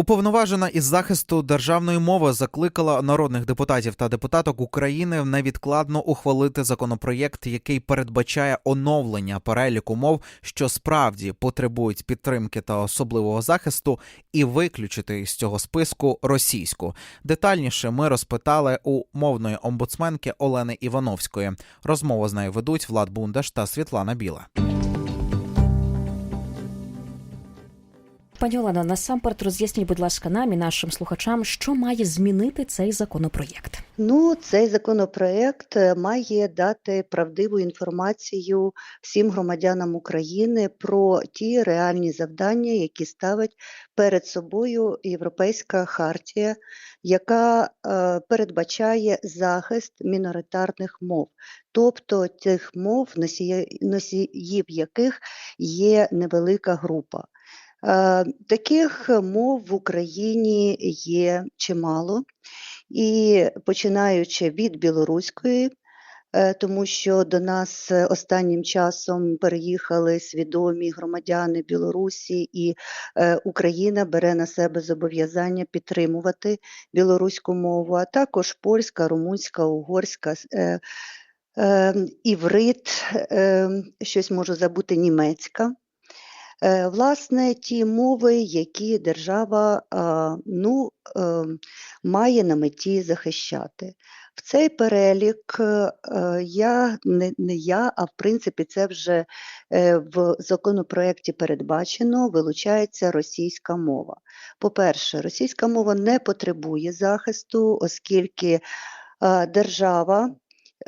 Уповноважена із захисту державної мови закликала народних депутатів та депутаток України невідкладно ухвалити законопроєкт, який передбачає оновлення переліку мов, що справді потребують підтримки та особливого захисту, і виключити з цього списку російську. Детальніше ми розпитали у мовної омбудсменки Олени Івановської. Розмову з нею ведуть Влад Бундаш та Світлана Біла. Пані Олено, насамперед роз'ясніть, будь ласка, нам і нашим слухачам, що має змінити цей законопроєкт. Ну, цей законопроект е, має дати правдиву інформацію всім громадянам України про ті реальні завдання, які ставить перед собою Європейська хартія, яка е, передбачає захист міноритарних мов, тобто тих мов, носіїв яких є невелика група. Е, Таких мов в Україні є чимало, і починаючи від білоруської, е, тому що до нас останнім часом переїхали свідомі громадяни Білорусі, і е, Україна бере на себе зобов'язання підтримувати білоруську мову, а також польська, румунська, угорська. с- е, е, Іврит, е, щось можу забути, німецька. Е, Власне, ті мови, які держава ну, е, має на меті захищати. В цей перелік е, я не, я, а в принципі, це вже е, в законопроекті передбачено, вилучається російська мова. По-перше, російська мова не потребує захисту, оскільки е, держава,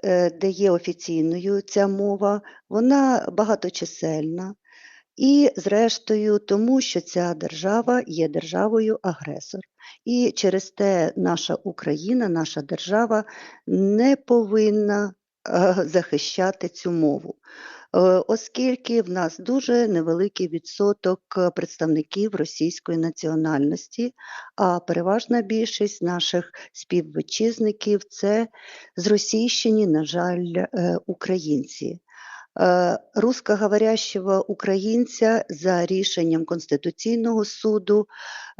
е, де є офіційною ця мова, вона багаточисельна. І, зрештою, тому що ця держава є державою-агресор. І через те наша Україна, наша держава не повинна е, захищати цю мову, Е, оскільки в нас дуже невеликий відсоток е, представників російської національності, а переважна більшість наших співвітчизників це зросійщені, на жаль, українці. Е, Русскоговорящого українця за рішенням Конституційного суду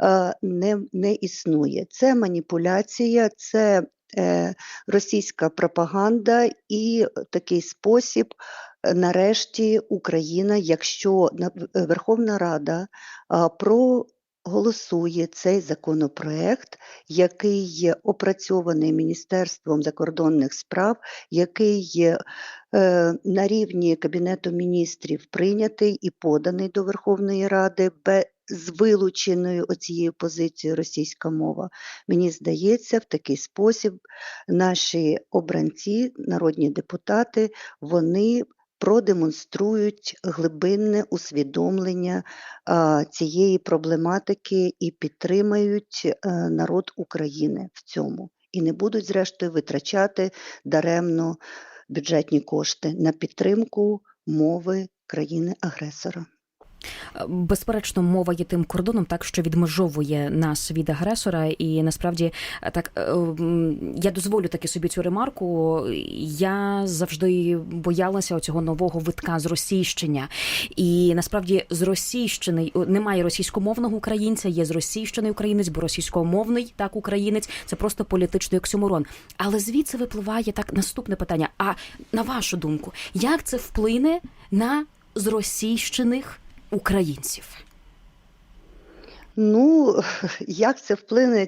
е, не, не існує. Це маніпуляція, це е, російська пропаганда і такий спосіб. Нарешті Україна, якщо Верховна Рада проголосує цей законопроект, який є опрацьований Міністерством закордонних справ, який на рівні Кабінету міністрів прийнятий і поданий до Верховної Ради з вилученою оцією позицією російська мова. Мені здається, в такий спосіб наші обранці, народні депутати, вони продемонструють глибинне усвідомлення цієї проблематики і підтримають е, народ України в цьому. І не будуть, зрештою, витрачати даремно бюджетні кошти на підтримку мови країни-агресора. Безперечно, мова є тим кордоном, так що відмежовує нас від агресора, і насправді так е, я дозволю таки собі цю ремарку. Я завжди боялася оцього нового витка зросійщення. І насправді зросійщений немає російськомовного українця, є зросійщений українець, бо російськомовний так українець це просто політичний оксюморон. Але звідси випливає так наступне питання: а на вашу думку, як це вплине на зросійщених українців? Ну, як це вплине?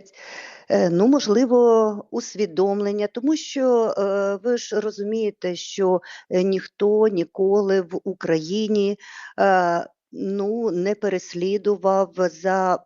Е, Ну, можливо, усвідомлення, тому що е, ви ж розумієте, що е, ніхто ніколи в Україні ну, не переслідував за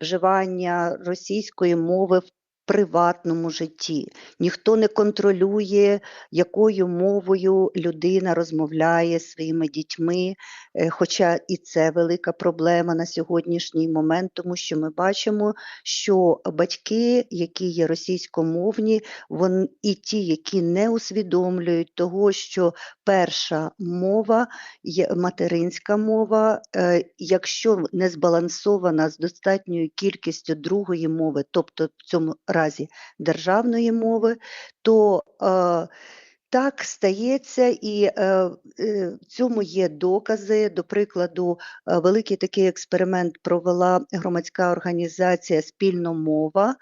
вживання російської мови в приватному житті. Ніхто не контролює, якою мовою людина розмовляє зі своїми дітьми. Е, Хоча і це велика проблема на сьогоднішній момент, тому що ми бачимо, що батьки, які є російськомовні, вон, і ті, які не усвідомлюють того, що перша мова є материнська мова, е, якщо не збалансована з достатньою кількістю другої мови, тобто в цьому разі державної мови, то е, Так стається, і е, е, в цьому є докази. До прикладу, е, великий такий експеримент провела громадська організація Спільно мова.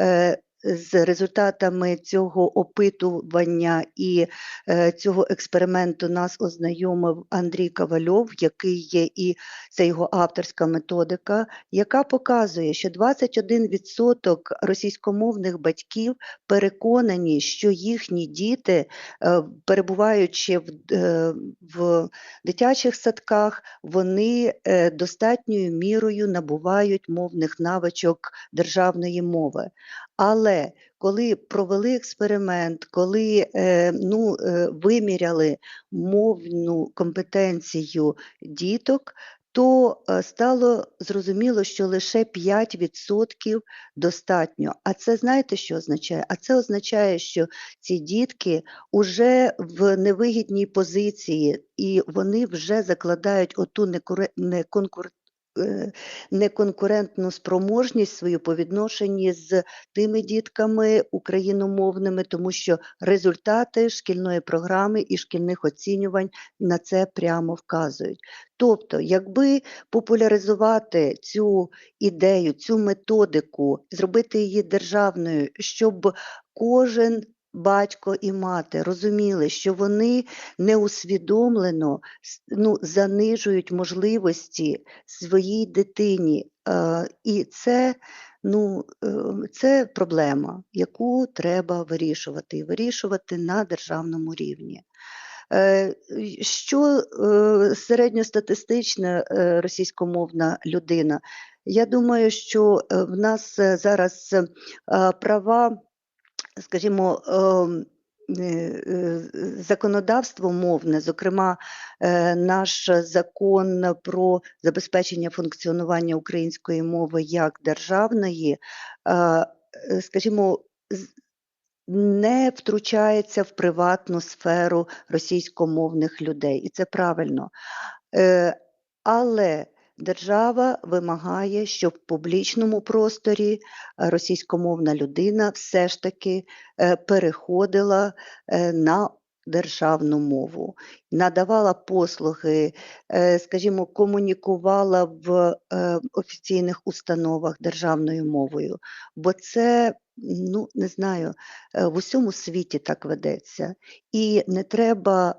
Е, з результатами цього опитування і е, цього експерименту нас ознайомив Андрій Ковальов, який є і це його авторська методика, яка показує, що 21% російськомовних батьків переконані, що їхні діти, е, перебуваючи в, е, в дитячих садках, вони достатньою мірою набувають мовних навичок державної мови. Але коли провели експеримент, коли е, ну, е, виміряли мовну компетенцію діток, то е, стало зрозуміло, що лише 5% достатньо. А це знаєте, що означає? А це означає, що ці дітки вже в невигідній позиції, і вони вже закладають оту некуре- неконкур- е, неконкурентну спроможність свою по відношенні з тими дітками україномовними, тому що результати шкільної програми і шкільних оцінювань на це прямо вказують. Тобто, якби популяризувати цю ідею, цю методику, зробити її державною, щоб кожен батько і мати розуміли, що вони неусвідомлено ну, занижують можливості своїй дитині. Е, І це, ну, е, це проблема, яку треба вирішувати, і вирішувати на державному рівні. Е, Що е, середньостатистична е, російськомовна людина? Я думаю, що в нас зараз права, скажімо, ем, е, е, законодавство мовне, зокрема, е, наш закон про забезпечення функціонування української мови як державної, скажімо, не втручається в приватну сферу російськомовних людей, і це правильно. Але держава вимагає, щоб в публічному просторі е, російськомовна людина все ж таки е, переходила е, на державну мову, надавала послуги, скажімо, комунікувала в офіційних установах державною мовою, бо це, ну не знаю, в усьому світі так ведеться. І не треба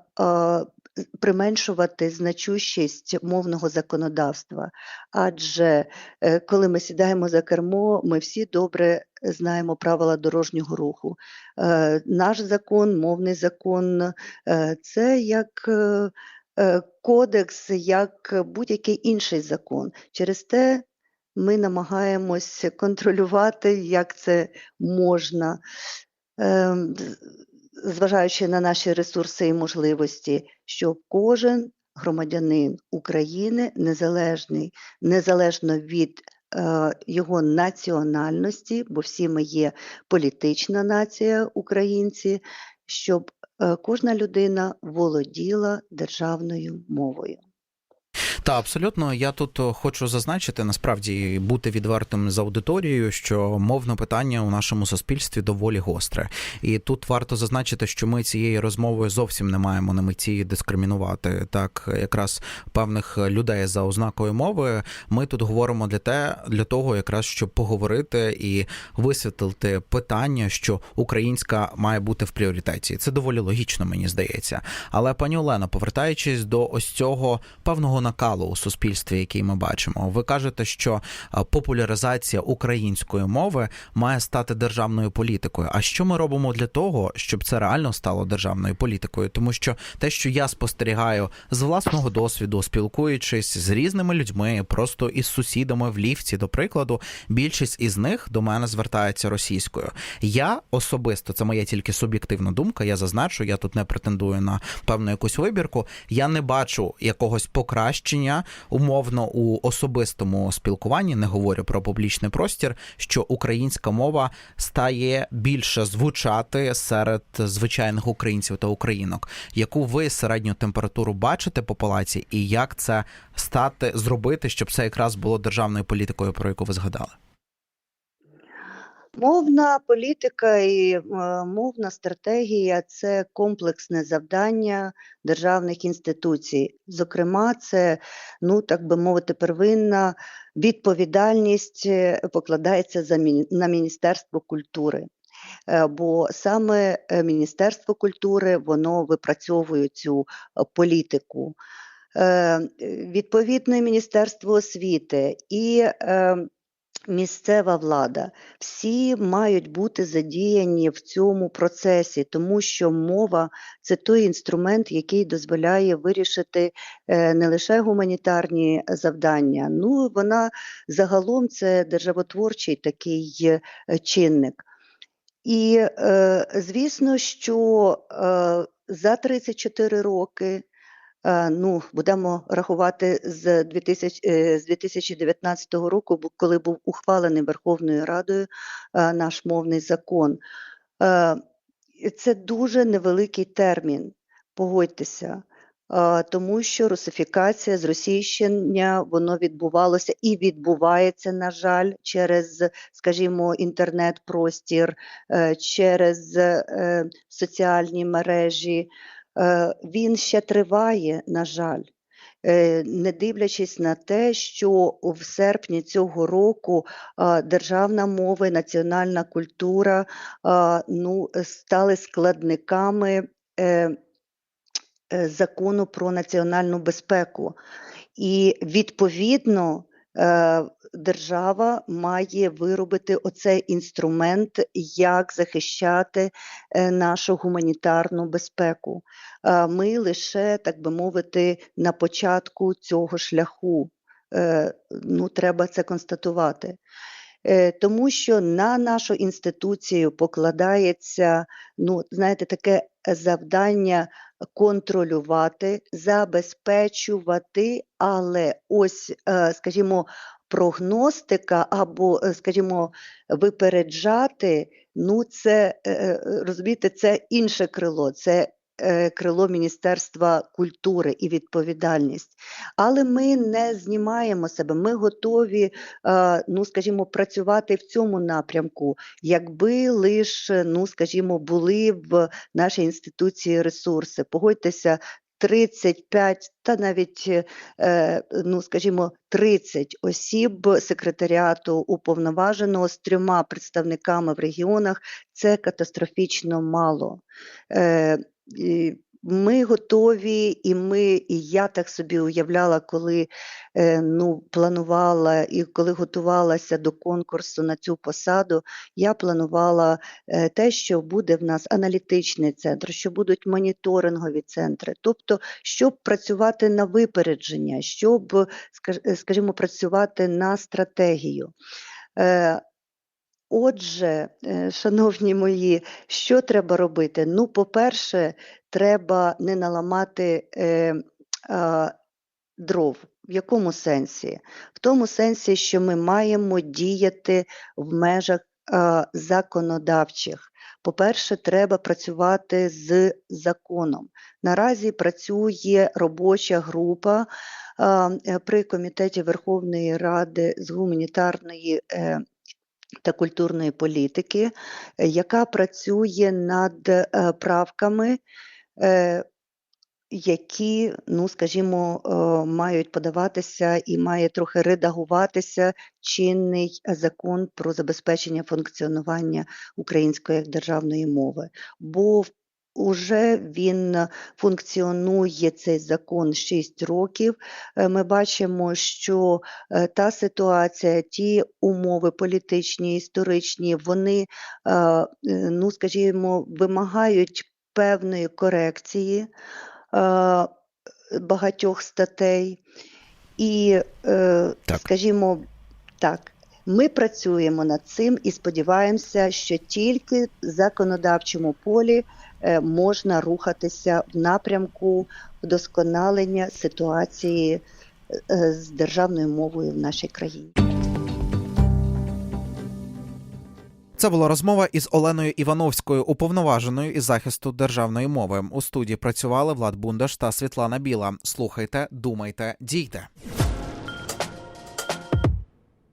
применшувати значущість мовного законодавства. Адже е, коли ми сідаємо за кермо, ми всі добре знаємо правила дорожнього руху. Е, Наш закон, мовний закон е, це як кодекс, як будь-який інший закон. Через те ми намагаємось контролювати, як це можна. Зважаючи на наші ресурси і можливості, щоб кожен громадянин України незалежний, незалежно від е, його національності, бо всі ми є політична нація українці, щоб е, кожна людина володіла державною мовою. Та абсолютно, я тут е, хочу зазначити насправді бути відвертим з аудиторією, що мовне питання у нашому суспільстві доволі гостре. І тут варто зазначити, що ми цією розмовою зовсім не маємо на меті дискримінувати так, якраз певних людей за ознакою мови. Ми тут говоримо для те, для того, якраз щоб поговорити і висвітлити питання, що українська має бути в пріоритеті. Це доволі логічно, мені здається. Але пані Олено, повертаючись до ось цього певного накалу у суспільстві, який ми бачимо, ви кажете, що популяризація української мови має стати державною політикою. А що ми робимо для того, щоб це реально стало державною політикою? Тому що те, що я спостерігаю з власного досвіду, спілкуючись з різними людьми, просто із сусідами в ліфті, до прикладу, більшість із них до мене звертається російською. Я особисто, це моя тільки суб'єктивна думка. Я зазначу, я тут не претендую на певну якусь вибірку. Я не бачу якогось покращення умовно у особистому спілкуванні, не говорю про публічний простір, що українська мова стає більше звучати серед звичайних українців та українок. Яку ви середню температуру бачите по палаці, і як це стати зробити, щоб це якраз було державною політикою, про яку ви згадали? Мовна політика і е, мовна стратегія це комплексне завдання державних інституцій. Зокрема, це, ну так би мовити, первинна відповідальність е, покладається за на Міністерство культури. Е, Бо саме Міністерство культури воно випрацьовує цю політику. Відповідно, Міністерство освіти і місцева влада всі мають бути задіяні в цьому процесі, тому що мова це той інструмент, який дозволяє вирішити е, не лише гуманітарні завдання, ну вона загалом це державотворчий такий е, чинник. І е, звісно, що за 34 роки. Е, Ну, будемо рахувати з 2000, е, 2019 року, коли був ухвалений Верховною Радою е, наш мовний закон. Це дуже невеликий термін, погодьтеся, тому що русифікація, зросійщення, воно відбувалося і відбувається, на жаль, через, скажімо, інтернет-простір, через соціальні мережі. Е, Він ще триває, на жаль. Е, Не дивлячись на те, що в серпні цього року державна мова і національна культура ну, стали складниками е, закону про національну безпеку. І відповідно держава має виробити оцей інструмент, як захищати е, нашу гуманітарну безпеку. Е, Ми лише, так би мовити, на початку цього шляху. Е, Ну, треба це констатувати. Е, Тому що на нашу інституцію покладається, ну, знаєте, таке завдання контролювати, забезпечувати, але ось, е, скажімо, прогностика або, е, скажімо, випереджати, ну, це, е, розумієте, це інше крило, це крило Міністерства культури і відповідальність. Але ми не знімаємо себе, ми готові, е, ну, скажімо, працювати в цьому напрямку, якби лише, ну, скажімо, були в нашій інституції ресурси. Погодьтеся, 35 та навіть, е, ну, скажімо, 30 осіб секретаріату уповноваженого з трьома представниками в регіонах це катастрофічно мало. Е, Ми готові, і ми, і я так собі уявляла, коли е, ну, планувала і коли готувалася до конкурсу на цю посаду, я планувала е, те, що буде в нас аналітичний центр, що будуть моніторингові центри, тобто, щоб працювати на випередження, щоб, е, скажімо, працювати на стратегію. Е, Отже, е, шановні мої, що треба робити? Ну, по-перше, треба не наламати е, а, дров. В якому сенсі? В тому сенсі, що ми маємо діяти в межах а, законодавчих. По-перше, треба працювати з законом. Наразі працює робоча група е, при комітеті Верховної Ради з гуманітарної е, та культурної політики, е, яка працює над е, правками, е, які, ну скажімо, мають подаватися і має трохи редагуватися чинний закон про забезпечення функціонування української як державної мови. Бо в- Уже він функціонує цей закон 6 років. Е, Ми бачимо, що е, та ситуація, ті умови політичні, історичні, вони, е, е, ну скажімо, вимагають певної корекції е, багатьох статей. І, е, Так. скажімо, так, ми працюємо над цим і сподіваємося, що тільки в законодавчому полі е, можна рухатися в напрямку вдосконалення ситуації е, з державною мовою в нашій країні. Це була розмова із Оленою Івановською, уповноваженою із захисту державної мови. У студії працювали Влад Бундаш та Світлана Біла. Слухайте, думайте, дійте.